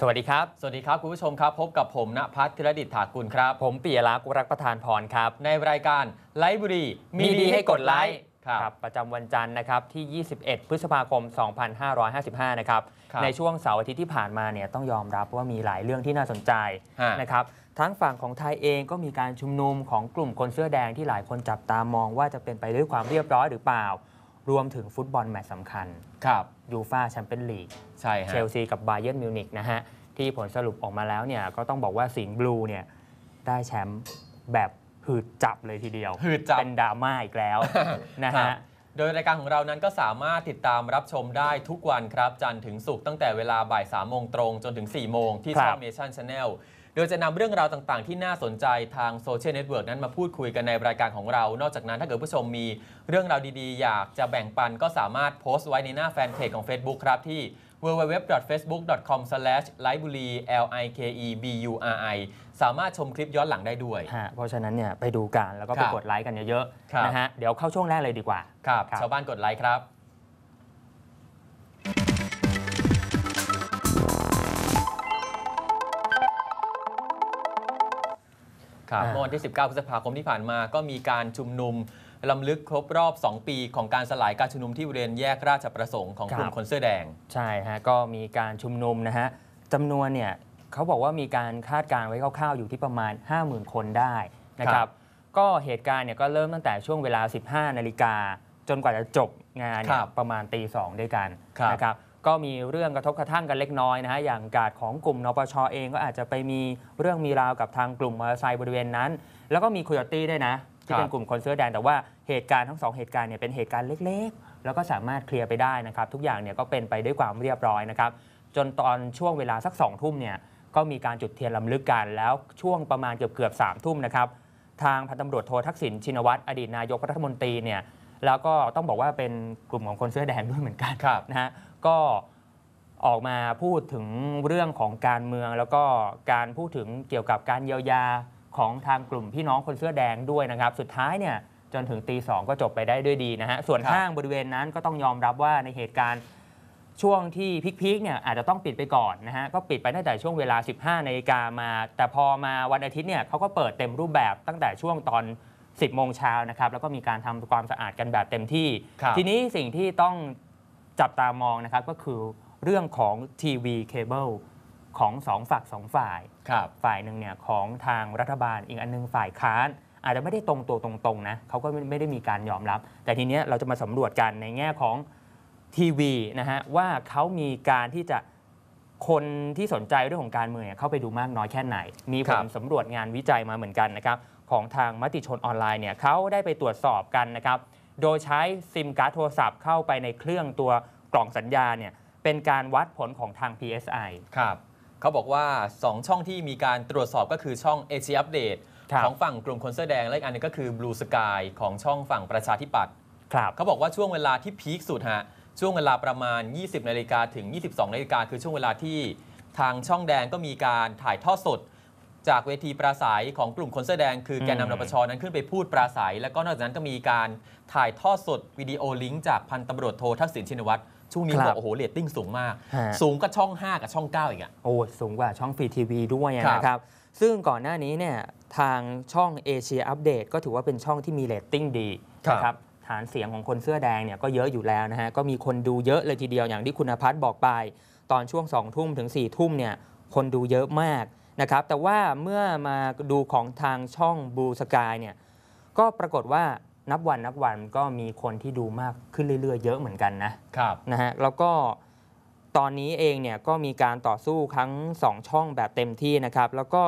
สวัสดีครับ สวัสดีครับ คุณผู้ชมครับ พบกับผมณพัฒน์ธีรดิษฐ์ถากุลครับ ผมปิยรักษ์รักประธานพรครับ ในรายการไลฟ์บุรีมีดีให้กดไลค์ครับประจำวันจันทร์นะครับที่ 21 พฤษภาคม 2555 นะครับครับในช่วงเสาร์อาทิตย์ที่ผ่านมาเนี่ยต้องยอมรับว่ามีหลายเรื่องที่น่าสนใจฮะนะครับ ทั้งฝั่งของไทยเองก็มีการชุมนุมของกลุ่มคนเสื้อแดงที่หลายคนจับตามองว่าจะเป็นไปด้วยความเรียบร้อยหรือเปล่า รวมถึงฟุตบอลแมตช์สำคัญ ครับ ยูฟาแชมเปี้ยนลีกใช่ฮะเชลซีกับบาเยิร์นมิวนิกนะฮะ ที่ผลสรุปออกมาแล้วเนี่ยก็ต้องบอกว่าสิงห์บลูเนี่ยได้แชมป์แบบหืดจับเลยทีเดียว หืดจับ เป็นดราม่าอีกแล้วนะครัฮะบโดยรายการของเรานั้นก็สามารถติดตามรับชมได้ทุกวันครับ จันทร์ถึงศุกร์ตั้งแต่เวลาบ่าย3โมงตรงจนถึง 4 โมงที่ครับช่องเนชั่นชาแนล โดยจะนำเรื่องราวต่างๆ ที่น่าสนใจทางโซเชียลเน็ตเวิร์กนั้นมาพูดคุยกันในรายการของเรา นอกจากนั้นถ้าเกิดผู้ชมมีเรื่องราวดีๆ อยากจะแบ่งปันก็สามารถโพสต์ไว้ในหน้าแฟนเพจของ Facebook ครับที่ www.facebook.com/likeburi l i k e b u r i สามารถชมคลิปย้อนหลังได้ด้วย ฮะเพราะฉะนั้นเนี่ยไปดูกันแล้วก็คไปรับกดไลค์กันเยอะครับ ๆนะฮะเดี๋ยวเข้าช่วงแรกเลยดีกว่า ครับ ครับ ชาวบ้านกดไลค์ครับ เมื่อวันที่ 19 พฤษภาคมที่ผ่านมาก็มีการชุมนุมลำลึกครบรอบ 2 ปีของการสลายการชุมนุมที่บริเวณแยกราชประสงค์ของกลุ่มคนเสื้อแดง ใช่ฮะก็มีการชุมนุมนะฮะจำนวนเนี่ยเขาบอกว่ามีการคาดการณ์ไว้คร่าวๆอยู่ที่ประมาณ 50,000 คนได้นะคครัรับบก็เหตุการณ์เนี่ยก็เริ่มตั้งแต่ช่วงเวลา 15 นาฬิกาจนกว่าจะจบงานเนี่คยรับประมาณตีสองด้วยกันครับนะครับ ก็มีเรื่องกระทบกระทั่งกันเล็กน้อยนะฮะอย่างกาดของกลุ่มนปชเองก็อาจจะไปมีเรื่องมีราวกับทางกลุ่มมอเตอร์ไซค์บริเวณนั้น แล้วก็มีคุยตี้ด้วยนะที่เป็นกลุ่มคนเสื้อแดงแต่ว่าเหตุการณ์ทั้งสองเหตุการณ์เนี่ยเป็นเหตุการณ์เล็กๆ แล้วก็สามารถเคลียร์ไปได้นะครับ ทุกอย่างเนี่ยก็เป็นไปด้วยความเรียบร้อยนะครับ จนตอนช่วงเวลาสักสองทุ่มเนี่ยก็มีการจุดเทียนลำลึกกันแล้วช่วงประมาณเกือบเกือบๆสามทุ่มนะครับทางพันตำรวจโททักษิณชินวัตรอดีตนายกรัฐมนตรีเนี่ยแล้วก็ต้องบอกว่าเป็นกลุ่มของคนเสื้อแดงด้วยเหมือนกันครับนะฮะ ก็ออกมาพูดถึงเรื่องของการเมือง แล้วก็การพูดถึงเกี่ยวกับการเยียวยาของทางกลุ่มพี่น้องคนเสื้อแดงด้วยนะครับ สุดท้ายเนี่ยจนถึงตีสองก็จบไปได้ด้วยดีนะฮะส่วนครับห้างบริเวณนั้นก็ต้องยอมรับว่าในเหตุการณ์ช่วงที่พีคๆเนี่ยอาจจะต้องปิดไปก่อนนะฮะก็ปิดไปตั้งแต่ช่วงเวลา 15นาฬิกามา แต่พอมาวันอาทิตย์เนี่ยเขาก็เปิดเต็มรูปแบบตั้งแต่ช่วงตอน 10โมงเช้านะครับแล้วก็มีการทำความสะอาดกันแบบเต็มที่ครับทีนี้สิ่งที่ต้อง จับตามองนะครับก็คือเรื่องของทีวีเคเบิลของสองฝักสองฝ่ายครับฝ่ายหนึ่งเนี่ยของทางรัฐบาลอีกอันหนึงฝ่ายค้าน อาจจะไม่ได้ตรงตัวตรงๆนะเขาก็ไม่ไม่ได้มีการยอมรับ แต่ทีเนี้ยเราจะมาสำรวจกันในแง่ของทีวีนะฮะว่าเขามีการที่จะคนที่สนใจเรื่องของการเมืองเนี่ยเข้าไปดูมากน้อยแค่ไหน มีผครัลบสำรวจงานวิจัยมาเหมือนกันนะครับของทางมติชนออนไลน์เนี่ยเขาได้ไปตรวจสอบกันนะครับ โดยใช้ซิมการ์ดโทรศัพท์เข้าไปในเครื่องตัวกล่องสัญญาเนี่ยเป็นการวัดผลของทาง PSI ครับเขาบอกว่า 2 ช่องที่มีการตรวจสอบก็คือช่องเอเชียอัปเดตครับของฝั่งกลุ่มคนเสื้อแดง และอีกอันหนึงก็คือ Blue Sky ของช่องฝั่งประชาธิปัตย์ครับเขาบอกว่าช่วงเวลาที่พีคสุดฮะช่วงเวลาประมาณ 20นาฬิกาถึง 22นาฬิกาคือช่วงเวลาที่ทางช่องแดงก็มีการถ่ายทอดสด จากเวทีปราศัยของกลุ่มคนเสื้อแดง คือแกนอืมนำนปชนั้นขึ้นไปพูดปราศัย แล้วก็นอกจากนั้นก็มีการถ่ายทอดสดวิดีโอลิงก์จากพันตำรวจโททักษิณชินวัตรช่วงนี้ครับบอกโอ้โหเรตติ้งสูงมาก ฮะ สูงก็ช่อง 5 กับช่อง 9 อีกอะโอ้สูงกว่าช่องฟรีทีวีด้วยครับนะครับ ซึ่งก่อนหน้านี้เนี่ยทางช่องเอเชียอัปเดตก็ถือว่าเป็นช่องที่มีเรตติ้งดีครับ นะครับฐานเสียงของคนเสื้อแดงเนี่ยก็เยอะอยู่แล้วนะฮะ ก็มีคนดูเยอะเลยทีเดียวอย่างที่คุณพัฒน์บอกไป ตอนช่วง2ทุ่มถึง4ทุ่มเนี่ยคนดูเยอะมาก นะครับแต่ว่าเมื่อมาดูของทางช่องบูสกายเนี่ยก็ปรากฏว่านับวันนับวันก็มีคนที่ดูมากขึ้นเรื่อย ๆ เยอะเหมือนกันนะครับนะฮะแล้วก็ตอนนี้เองเนี่ยก็มีการต่อสู้ทั้ง 2 ช่องแบบเต็มที่นะครับ แล้วก็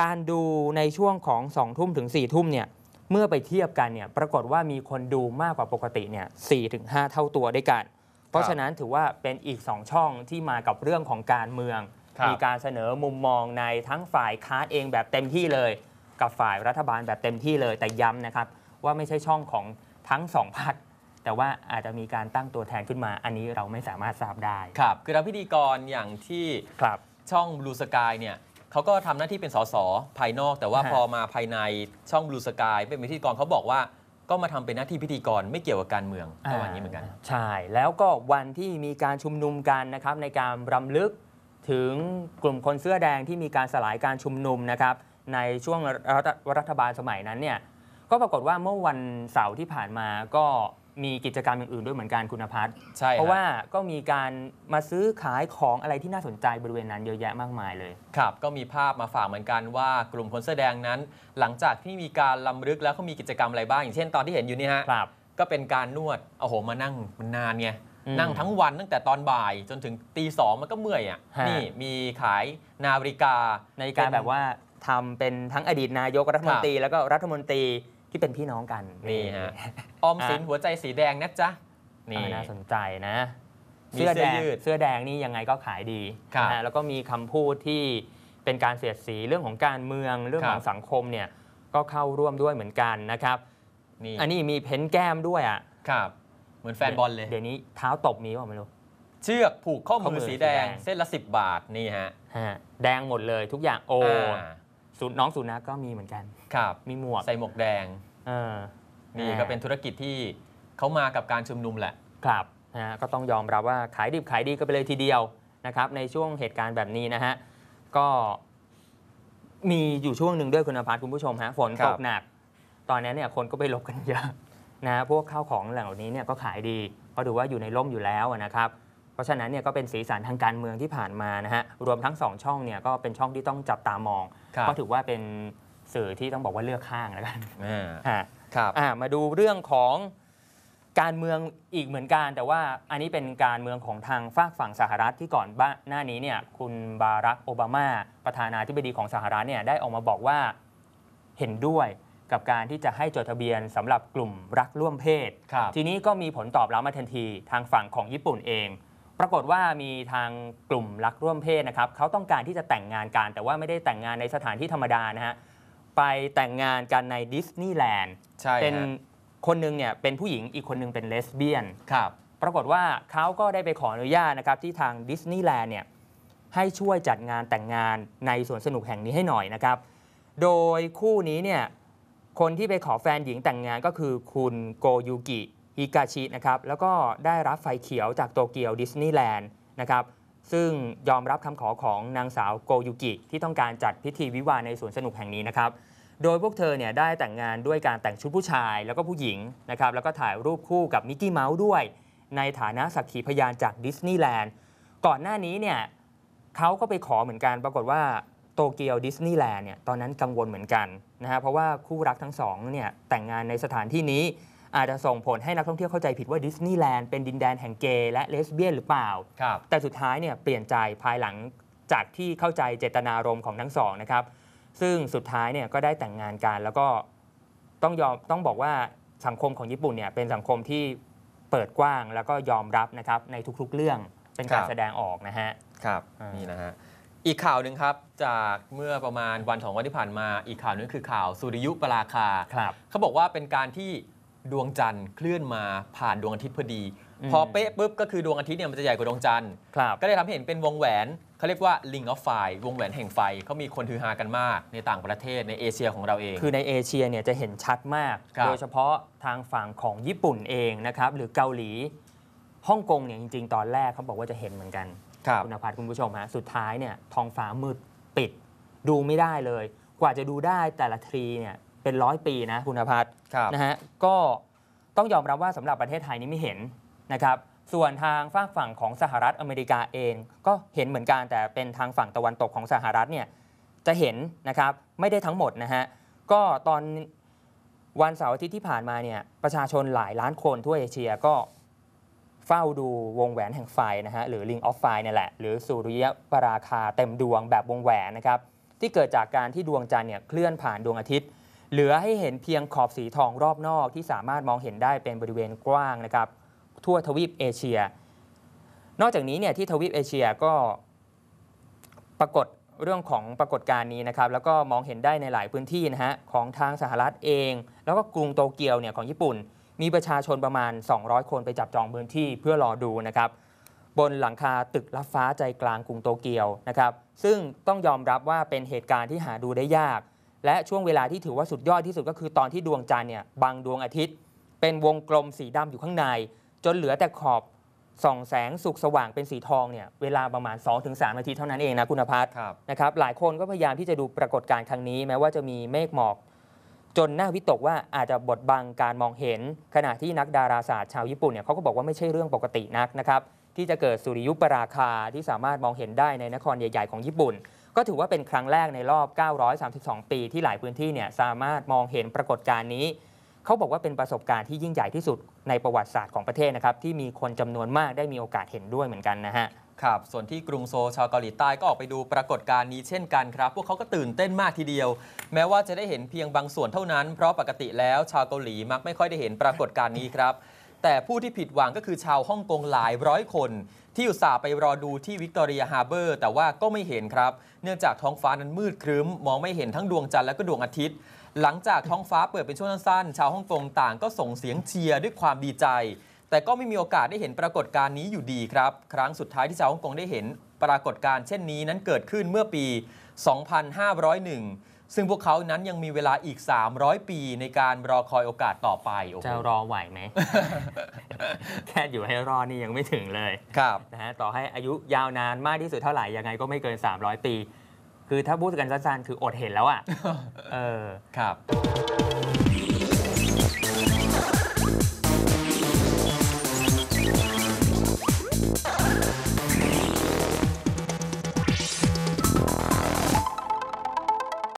การดูในช่วงของ2ทุ่มถึง4ทุ่มเนี่ยเมื่อไปเทียบกันเนี่ยปรากฏว่ามีคนดูมากกว่าปกติเนี่ย4ถึง5เท่าตัวด้วยกัน เพราะฉะนั้นถือว่าเป็นอีก 2 ช่องที่มากับเรื่องของการเมืองครับ มีการเสนอมุมมองในทั้งฝ่ายค้านเองแบบเต็มที่เลย กับฝ่ายรัฐบาลแบบเต็มที่เลย แต่ย้ำนะครับว่าไม่ใช่ช่องของทั้งสองพรรคแต่ว่าอาจจะมีการตั้งตัวแทนขึ้นมา อันนี้เราไม่สามารถทราบได้ครับ คือทางพิธีกรอย่างที่ครับช่อง Blue Sky เนี่ยเขาก็ทำหน้าที่เป็นสสภายนอก แต่ว่าฮะพอมาภายในช่อง Blue Sky เป็นพิธีกรเขาบอกว่าก็มาทำเป็นหน้าที่พิธีกรไม่เกี่ยวกับการเมืองก็ว่าอย่างนี้เหมือนกัน ใช่ แล้วก็วันที่มีการชุมนุมกันนะครับในการรำลึก ถึงกลุ่มคนเสื้อแดงที่มีการสลายการชุมนุมนะครับในช่วงรัฐรัฐบาลสมัยนั้นเนี่ยก็ปรากฏว่าเมื่อวันเสาร์ที่ผ่านมาก็มีกิจกรรมอย่างอื่นด้วยเหมือนกันคุณพัฒน์ใช่ฮเพราะว่าก็มีการมาซื้อขายของอะไรที่น่าสนใจบริเวณนั้นเยอะแยะมากมายเลยครับ ก็มีภาพมาฝากเหมือนกันว่ากลุ่มคนเสื้อแดงนั้น หลังจากที่มีการลำลึกแล้วเขามีกิจกรรมอะไรบ้าง อย่างเช่นตอนที่เห็นอยู่นี่ฮะครับก็เป็นการนวดโอ้โหมานั่งมันนานไงอืม นั่งทั้งวันตั้งแต่ตอนบ่ายจนถึงตีสองมันก็เมื่อยอะฮะ นี่มีขายนาฬิกาในการแบบว่าทำเป็นทั้งอดีตนายกรัฐมนตรี แล้วก็รัฐมนตรีที่เป็นพี่น้องกันนี่ฮะออมสินหัวใจสีแดงนะจ๊ะนี่ อ่าน่าสนใจนะ มีเสื้อแดงเสื้อยืดเสื้อแดงนี่ยังไงก็ขายดีครับนะฮะแล้วก็มีคำพูดที่เป็นการเสียดสีเรื่องของการเมืองเรื่องของครับ สังคมเนี่ยก็เข้าร่วมด้วยเหมือนกันนะครับ นี่อันนี้มีเพ้นแก้มด้วยอะ ครับเห มือนแฟนบอลเลย เดี๋ยวนี้เท้าตบมีเปล่าไม่รู้ เชือกผูกข้อข้อมืมืออสีแดง สีแดง เส้นละ 10 บาทนี่ฮะฮะแดงหมดเลยทุกอย่างโอ้อ่าสูตรน้องสูนักก็มีเหมือนกัน ครับมีหมวกใส่หมวกแดง เออนี่อ่าก็เป็นธุรกิจที่เขามากับการชุมนุมแหละ ครับนะฮะก็ต้องยอมรับว่าขายดิบขายดีก็ไปเลยทีเดียวนะครับในช่วงเหตุการณ์แบบนี้นะฮะก็มีอยู่ช่วงหนึ่งด้วยคุณภาพคุณผู้ชมฮะฝนครัตบ กหนัก ตอนนั้นเนี่ยคนก็ไปหลบกันเยอะ นะฮะพวกข้าวของเหล่านี้เนี่ยก็ขายดีเพราะถือว่าอยู่ในร่มอยู่แล้วนะครับเพราะฉะนั้นเนี่ยก็เป็นสีสันทางการเมืองที่ผ่านมานะฮะรวมทั้งสองช่องเนี่ยก็เป็นช่องที่ต้องจับตามองครับเพราะถือว่าเป็นสื่อที่ต้องบอกว่าเลือกข้างแล้วกันอ่าฮะครับอะมาดูเรื่องของการเมืองอีกเหมือนกัน แต่ว่าอันนี้เป็นการเมืองของทางฝากฝั่งสหรัฐที่ก่อนบ้าหน้านี้เนี่ยคุณบารักโอบามาประธานาธิบดีของสหรัฐเนี่ยได้ออกมาบอกว่าเห็นด้วย กับการที่จะให้จดทะเบียนสำหรับกลุ่มรักร่วมเพศ ครับทีนี้ก็มีผลตอบรับมาทันทีทางฝั่งของญี่ปุ่นเอง ปรากฏว่ามีทางกลุ่มรักร่วมเพศนะครับเขาต้องการที่จะแต่งงานกัน แต่ว่าไม่ได้แต่งงานในสถานที่ธรรมดานะฮะไปแต่งงานกันในดิสนีย์แลนด์ใช่เป็นฮะคนหนึงเนี่ยเป็นผู้หญิงอีกคนหนึงเป็นเลสเบี้ยน ครับ ปรากฏว่าเขาก็ได้ไปขออนุญาตนะครับที่ทางดิสนีย์แลนด์เนี่ยให้ช่วยจัดงานแต่งงานในสวนสนุกแห่งนี้ให้หน่อยนะครับ โดยคู่นี้เนี่ย คนที่ไปขอแฟนหญิงแต่งงานก็คือคุณโกยุกิฮิกาชินะครับแล้วก็ได้รับไฟเขียวจากโตเกียวดิสนีย์แลนด์นะครับซึ่งยอมรับคำขอของนางสาวโกยุกิที่ต้องการจัดพิธีวิวาในสวนสนุกแห่งนี้นะครับโดยพวกเธอเนี่ยได้แต่งงานด้วยการแต่งชุดผู้ชายแล้วก็ผู้หญิงนะครับแล้วก็ถ่ายรูปคู่กับมิกกี้เมาส์ด้วย ในฐานะสักขีพยานจากดิสนีย์แลนด์ก่อนหน้านี้เนี่ยเขาก็ไปขอเหมือนกันปรากฏว่า โตเกียวดิสนีย์แลนด์เนี่ยตอนนั้นกังวลเหมือนกันนะฮะเพราะว่าคู่รักทั้งสองเนี่ยแต่งงานในสถานที่นี้อาจจะส่งผลให้นักท่องเที่ยวเข้าใจผิดว่าดิสนีย์แลนด์เป็นดินแดนแห่งเกย์และเลสเบี้ยนหรือเปล่า ครับแต่สุดท้ายเนี่ยเปลี่ยนใจภายหลังจากที่เข้าใจเจตนารมณ์ของทั้งสองนะครับ ซึ่งสุดท้ายเนี่ยก็ได้แต่งงานกัน แล้วก็ต้องยอมต้องบอกว่าสังคมของญี่ปุ่นเนี่ยเป็นสังคมที่เปิดกว้างแล้วก็ยอมรับนะครับในทุกๆเรื่องเป็นการครับ แสดงออกนะฮะ ครับอ่านี่นี่นะฮะ อีกข่าวหนึ่งครับ จากเมื่อประมาณวันสองวันที่ผ่านมา อีกข่าวหนึงคือข่าวสุริยุปราคาครับเขาบอกว่าเป็นการที่ดวงจันทร์เคลื่อนมาผ่านดวงอาทิตย์พอดีอืมพอเป๊ะปุ๊บก็คือดวงอาทิตย์เนี่ยมันจะใหญ่กว่าดวงจันทร์ครับก็เลยทำให้เห็นเป็นวงแหวนเขาเรียกว่า Ring of Fire วงแหวนแห่งไฟเขามีคนฮือฮากันมากในต่างประเทศในเอเชียของเราเอง คือในเอเชียเนี่ยจะเห็นชัดมากครับโดยเฉพาะทางฝั่งของญี่ปุ่นเองนะครับหรือเกาหลีฮ่องกงเนี่ยจริง ๆ ตอนแรกเขาบอกว่าจะเห็นเหมือนกัน ครับคุณภัทรคุณผู้ชมฮะสุดท้ายเนี่ยท้องฟ้ามืดปิด ดูไม่ได้เลย กว่าจะดูได้แต่ละทรีเนี่ยเป็นร้อยปีนะคุณภัทรครับนะฮะก็ต้องยอมรับว่าสำหรับประเทศไทยนี่ไม่เห็นนะครับส่วนทางฝากฝั่งของสหรัฐอเมริกาเอง ก็เห็นเหมือนกันแต่เป็นทางฝั่งตะวันตกของสหรัฐเนี่ยจะเห็นนะครับไม่ได้ทั้งหมดนะฮะก็ตอนวันเสาร์อาทิตย์ที่ผ่านมาเนี่ยประชาชนหลายล้านคนทั่วเอเชียก็ เฝ้าดูวงแหวนแห่งไฟนะฮะหรือ Ring of Fire เนี่ยแหละ หรือสุริยปราคาเต็มดวงแบบวงแหวนนะครับที่เกิดจากการที่ดวงจันทร์เนี่ยเคลื่อนผ่านดวงอาทิตย์ เหลือให้เห็นเพียงขอบสีทองรอบนอกที่สามารถมองเห็นได้เป็นบริเวณกว้างนะครับทั่วทวีปเอเชีย นอกจากนี้เนี่ยที่ทวีปเอเชียก็ปรากฏเรื่องของปรากฏการณ์นี้นะครับแล้วก็มองเห็นได้ในหลายพื้นที่นะฮะของทางสหรัฐเอง แล้วก็กรุงโตเกียวเนี่ยของญี่ปุ่น มีประชาชนประมาณ 200 คนไปจับจองพื้นที่เพื่อรอดูนะครับ บนหลังคาตึกลับฟ้าใจกลางกรุงโตเกียวนะครับ ซึ่งต้องยอมรับว่าเป็นเหตุการณ์ที่หาดูได้ยาก และช่วงเวลาที่ถือว่าสุดยอดที่สุดก็คือตอนที่ดวงจันทร์เนี่ยบังดวงอาทิตย์ เป็นวงกลมสีดำอยู่ข้างใน จนเหลือแต่ขอบส่องแสงสุกสว่างเป็นสีทองเนี่ยเวลาประมาณ 2-3 นาทีเท่านั้นเองนะคุณพัฒน์ครับนะครับหลายคนก็พยายามที่จะดูปรากฏการณ์ครั้งนี้ แม้ว่าจะมีเมฆหมอก จนน่าวิตกว่าอาจจะบดบังการมองเห็น ขณะที่นักดาราศาสตร์ชาวญี่ปุ่นเนี่ยเขาก็บอกว่าไม่ใช่เรื่องปกตินักนะครับที่จะเกิดสุริยุปราคาที่สามารถมองเห็นได้ในนครใหญ่ ๆ ของญี่ปุ่น ก็ถือว่าเป็นครั้งแรกในรอบ 932 ปีที่หลายพื้นที่เนี่ยสามารถมองเห็นปรากฏการณ์นี้ เขาบอกว่าเป็นประสบการณ์ที่ยิ่งใหญ่ที่สุดในประวัติศาสตร์ของประเทศนะครับที่มีคนจำนวนมากได้มีโอกาสเห็นด้วยเหมือนกันนะฮะครับส่วนที่กรุงโซลชาวเกาหลีใต้ก็ออกไปดูปรากฏการณ์นี้เช่นกันครับ พวกเขาก็ตื่นเต้นมากทีเดียว แม้ว่าจะได้เห็นเพียงบางส่วนเท่านั้น เพราะปกติแล้วชาวเกาหลีมักไม่ค่อยได้เห็นปรากฏการณ์นี้ครับ แต่ผู้ที่ผิดหวังก็คือชาวฮ่องกงหลายร้อยคน ที่อุตส่าห์ไปรอดูที่วิกตอเรียฮาร์เบอร์แต่ว่าก็ไม่เห็นครับ เนื่องจากท้องฟ้านั้นมืดครึ้ม มองไม่เห็นทั้งดวงจันทร์และก็ดวงอาทิตย์ หลังจากท้องฟ้าเปิดเป็นช่วงสั้นๆ ชาวฮ่องกงต่างก็ส่งเสียงเชียร์ด้วยความดีใจ แต่ก็ไม่มีโอกาสได้เห็นปรากฏการณ์นี้อยู่ดีครับ ครั้งสุดท้ายที่ชาวฮ่องกงได้เห็นปรากฏการณ์เช่นนี้นั้นเกิดขึ้นเมื่อปี 2501ซึ่งพวกเขานั้นยังมีเวลาอีก 300 ปีในการรอคอยโอกาสต่อไปโอ้โหจะรอไหวไหม แค่อยู่ให้รอดนี่ยังไม่ถึงเลย ครับนะฮะต่อให้อายุยาวนานมากที่สุดเท่าไหร่ยังไงก็ไม่เกิน 300 ปี คือถ้าพูดกันสั้นๆคืออดเห็นแล้วอะ เออ ครับ